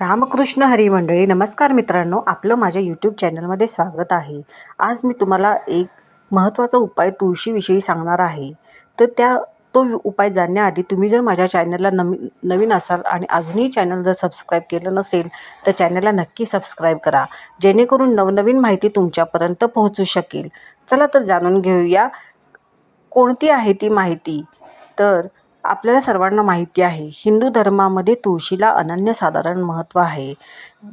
रामकृष्ण हरी मंडळी नमस्कार मित्रांनो. आपलं माझ्या यूट्यूब चॅनलमध्ये स्वागत आहे. आज मी तुम्हाला एक महत्त्वाचा उपाय तुळशीविषयी सांगणार आहे. तर त्या तो उपाय जाणण्याआधी तुम्ही जर माझ्या चॅनलला नवी नवीन असाल आणि अजूनही चॅनल जर सबस्क्राईब केलं नसेल तर चॅनलला नक्की सबस्क्राईब करा. जेणेकरून नवनवीन माहिती तुमच्यापर्यंत पोहोचू शकेल. चला तर जाणून घेऊया कोणती आहे ती माहिती. तर आपल्याला सर्वांना माहिती आहे हिंदू धर्मामध्ये तुळशीला अनन्यसाधारण महत्त्व आहे.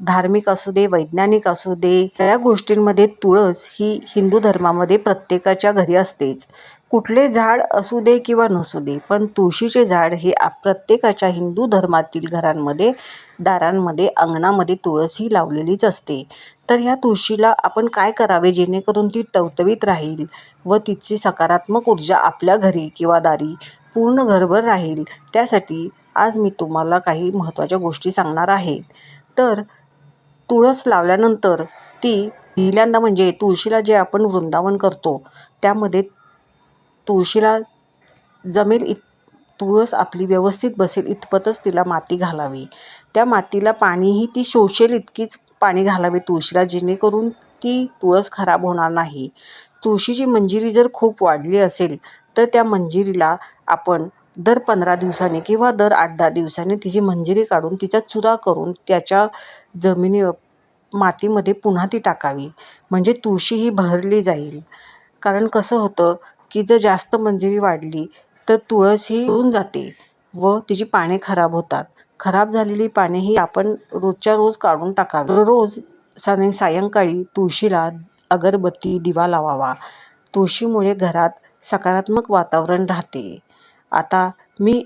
धार्मिक असू दे वैज्ञानिक असू दे या गोष्टींमध्ये तुळस ही हिंदू धर्मामध्ये प्रत्येकाच्या घरी असतेच. कुठले झाड असू दे किंवा नसू दे पण तुळशीचे झाड हे आप प्रत्येकाच्या हिंदू धर्मातील घरांमध्ये दारांमध्ये अंगणामध्ये तुळस ही लावलेलीच असते. तर ह्या तुळशीला आपण काय करावे जेणेकरून ती टवटवीत राहील व तिची सकारात्मक ऊर्जा आपल्या घरी किंवा दारी पूर्ण घरभर राहील. त्यासाठी आज मी तुम्हाला काही महत्त्वाच्या गोष्टी सांगणार आहे. तर तुळस लावल्यानंतर ती पहिल्यांदा म्हणजे तुळशीला जे आपण वृंदावन करतो त्यामध्ये तुळशीला जमेल इत तुळस आपली व्यवस्थित बसेल इतपतच तिला माती घालावी. त्या मातीला पाणीही ती शोषेल इतकीच पाणी घालावे तुळशीला जेणेकरून ती तुळस खराब होणार नाही. तुळशीची मंजिरी जर खूप वाढली असेल तर त्या मंजिरीला आपण दर पंधरा दिवसांनी किंवा दर आठ दहा दिवसांनी तिची मंजिरी काढून तिचा चुरा करून त्याच्या जमिनी मातीमध्ये पुन्हा ती टाकावी. म्हणजे तुळशी ही बहरली जाईल. कारण कसं होतं की जर जास्त मंजिरी वाढली तर तुळस ही होऊन जाते व तिची पाने खराब होतात. खराब झालेली पाने ही आपण रोजच्या रोज काढून टाकावी. रोज साने सायंकाळी तुळशीला अगरबत्ती दिवा लावावा. तुळशीमुळे घरात सकारात्मक वातावरण राहते. आता मी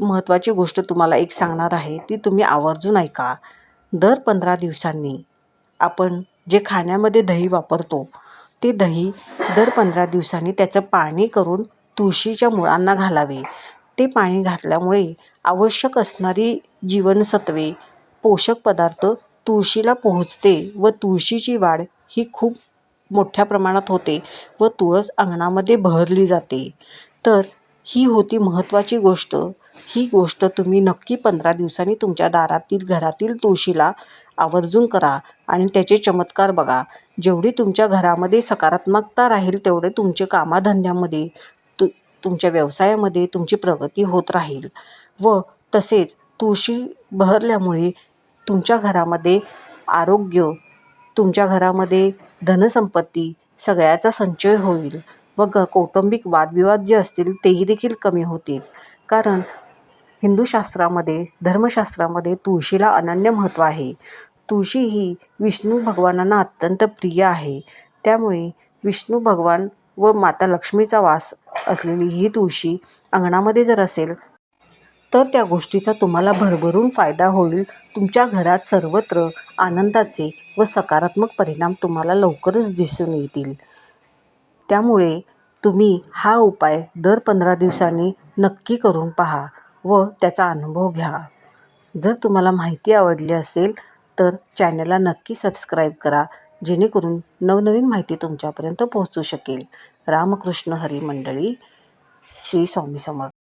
महत्त्वाची गोष्ट तुम्हाला एक सांगणार आहे ती तुम्ही आवर्जून ऐका. दर पंधरा दिवसांनी आपण जे खाण्यामध्ये दही वापरतो ते दही दर पंधरा दिवसांनी त्याचं पाणी करून तुळशीच्या मुळांना घालावे. ते पाणी घातल्यामुळे आवश्यक असणारी जीवनसत्वे पोषक पदार्थ तुळशीला पोहोचते व तुळशीची वाढ ही खूप मोठ्या प्रमाणात होते व तुळस अंगणामध्ये बहरली जाते. तर ही होती महत्त्वाची गोष्ट. ही गोष्ट तुम्ही नक्की पंधरा दिवसांनी तुमच्या दारातील घरातील तुळशीला आवर्जून करा आणि त्याचे चमत्कार बघा. जेवढी तुमच्या घरामध्ये सकारात्मकता राहील तेवढे तुमचे कामाधंद्यामध्ये तु तुमच्या व्यवसायामध्ये तुमची प्रगती होत राहील. व तसेच तुळशी बहरल्यामुळे तुमच्या घरामध्ये आरोग्य तुमच्या घरामध्ये धनसंपत्ती सगळ्याचा संचय होईल व ग कौटुंबिक वादविवाद जे असतील तेही देखील कमी होतील. कारण हिंदू शास्त्रामध्ये धर्मशास्त्रामध्ये तुळशीला अनन्य महत्त्व आहे. तुळशी ही विष्णू भगवानांना अत्यंत प्रिय आहे. त्यामुळे विष्णू भगवान व माता लक्ष्मीचा वास असलेली ही तुळशी अंगणामध्ये जर असेल तर त्या गोष्टीचा तुम्हाला भरभरून फायदा होईल. तुमच्या घरात सर्वत्र आनंदाचे व सकारात्मक परिणाम तुम्हाला लवकरच दिसून येतील. त्यामुळे तुम्ही हा उपाय दर पंधरा दिवसांनी नक्की करून पहा व त्याचा अनुभव घ्या. जर तुम्हाला माहिती आवडली असेल तर चॅनलला नक्की सबस्क्राईब करा जेणेकरून नवनवीन माहिती तुमच्यापर्यंत पोहोचू शकेल. रामकृष्ण हरी मंडळी श्री स्वामी समर्थ.